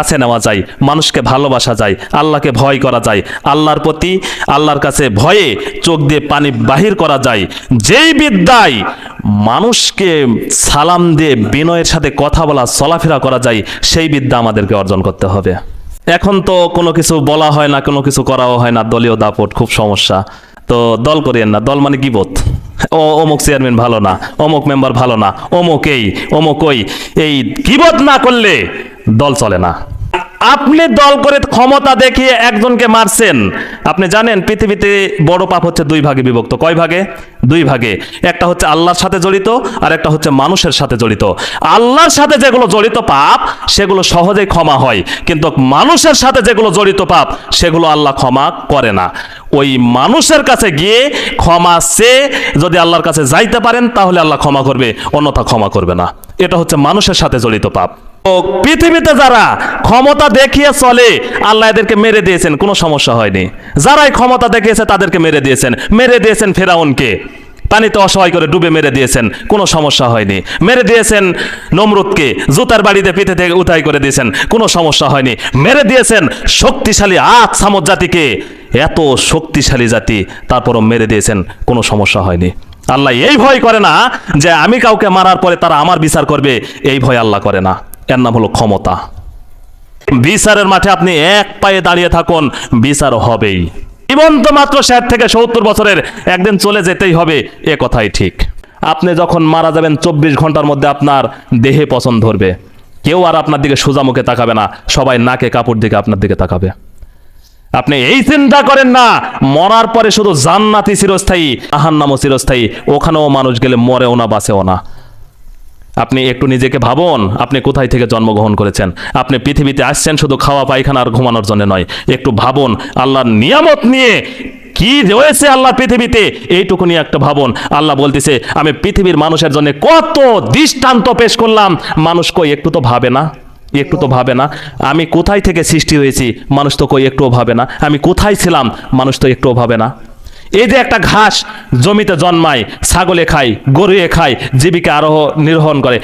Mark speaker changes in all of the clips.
Speaker 1: কাছে নেওয়া যায়, মানুষকে ভালোবাসা যায়, আল্লাহকে ভয় করা যায়, আল্লাহর প্রতি আল্লাহর কাছে ভয়ে চোখ দিয়ে পানি বাহির করা যায়। যেই বিদ্যায় মানুষকে সালাম দিয়ে বিনয়ের সাথে কথা বলা, চলাফেরা করা যায়, সেই বিদ্যা আমাদেরকে অর্জন করতে হবে। এখন তো কোনো কিছু বলা হয় না, কোনো কিছু করাও হয় না, দলীয় দাপট, খুব সমস্যা। তো দল করিয়েন না, দল মানে গিবত ও, অমুক চেয়ারম্যান ভালো না, অমুক মেম্বার ভালো না, অমুক এই, অমুক ওই, এই কিবত না করলে দল চলে না। আপনি দল করে ক্ষমতা দেখিয়ে একজনকে মারছেন। আপনি জানেন, পৃথিবীতে বড় পাপ হচ্ছে দুই ভাগে বিভক্ত। কয় ভাগে? দুই ভাগে। একটা হচ্ছে আল্লাহর সাথে জড়িত, আর একটা হচ্ছে মানুষের সাথে জড়িত। আল্লাহর সাথে যেগুলো জড়িত পাপ, সেগুলো সহজেই ক্ষমা হয়। কিন্তু মানুষের সাথে যেগুলো জড়িত পাপ, সেগুলো আল্লাহ ক্ষমা করে না। ওই মানুষের কাছে গিয়ে ক্ষমা সে যদি আল্লাহর কাছে যাইতে পারেন, তাহলে আল্লাহ ক্ষমা করবে, অন্যথা ক্ষমা করবে না। এটা হচ্ছে মানুষের সাথে জড়িত পাপ। পৃথিবীতে যারা ক্ষমতা দেখিয়ে চলে, আল্লাহ এদেরকে মেরে দিয়েছেন, কোনো সমস্যা হয়নি। যারাই ক্ষমতা দেখিয়েছে, তাদেরকে মেরে দিয়েছেন। মেরে দিয়েছেন ফেরাউনকে। পানিতে অসহায় করে ডুবে মেরে দিয়েছেন, কোনো সমস্যা হয়নি। মেরে দিয়েছেন নমরুদকে, জুতার বাড়িতে পিঠে থেকে উঠাই করে দিয়েছেন, কোনো সমস্যা হয়নি। মেরে দিয়েছেন শক্তিশালী আত সামত জাতিকে। এত শক্তিশালী জাতি, তারপরও মেরে দিয়েছেন, কোনো সমস্যা হয়নি। আল্লাহ এই ভয় করে না যে আমি কাউকে মারার পরে তারা আমার বিচার করবে, এই ভয় আল্লাহ করে না। এর নাম হলো ক্ষমতা। বিচারের মাঠে আপনি এক পায়ে দাঁড়িয়ে থাকুন, বিচার হবেই। জীবন্ত মাত্র ষাট থেকে সত্তর বছরের একদিন চলে যেতেই হবে, এ কথাই ঠিক। আপনি যখন মারা যাবেন, চব্বিশ ঘণ্টার মধ্যে আপনার দেহে পছন্দ ধরবে। কেউ আর আপনার দিকে সোজা মুখে তাকাবে না, সবাই নাকে কাপড় দিকে আপনার দিকে তাকাবে। আপনি এই চিন্তা করেন না, মরার পরে শুধু জান্নাতি চিরস্থায়ী আহান্নামও চিরস্থায়ী, ওখানেও মানুষ গেলে মরেও না, বাঁচেও না। আপনি একটু নিজেকে ভাবুন, আপনি কোথায় থেকে জন্মগ্রহণ করেছেন? আপনি পৃথিবীতে আসছেন শুধু খাওয়া, পায়খানা আর ঘুমানোর জন্য নয়। একটু ভাবুন, আল্লাহর নিয়ামত নিয়ে কি রয়েছে আল্লাহ পৃথিবীতে? এইটুকু নিয়ে একটা ভাবুন। আল্লাহ বলতেছে, আমি পৃথিবীর মানুষের জন্য কত দৃষ্টান্ত পেশ করলাম। মানুষ কই, একটু তো ভাবে না, একটু তো ভাবে না। আমি কোথায় থেকে সৃষ্টি হয়েছি? মানুষ তো কই, একটুও ভাবে না। আমি কোথায় ছিলাম? মানুষ তো একটুও ভাবে না। এই যে একটা ঘাস জমিতে জন্মায়, ছাগলে খায়, গরুয়ে খায়, জীবিকা আরোহ নির্বহন করে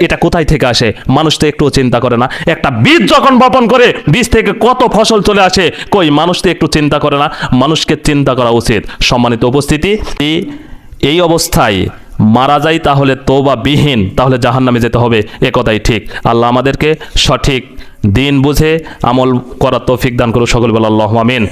Speaker 1: এটা কোথায় থেকে আসে? মানুষ তো একটু চিন্তা করে না। একটা বীজ যখন বপন করে, বীজ থেকে কত ফসল চলে আসে, কই মানুষ তো একটু চিন্তা করে না। মানুষকে চিন্তা করা উচিত। সম্মানিত উপস্থিতি, এই- অবস্থায় মারা যায় তাহলে তোবা বিহীন, তাহলে জাহান্নামে যেতে হবে। এ কথাই ঠিক। আল্লাহ আমাদেরকে সঠিক দিন বুঝে আমল করার তৌফিক দান করুক সকল বলে আল্লাহ আমিন।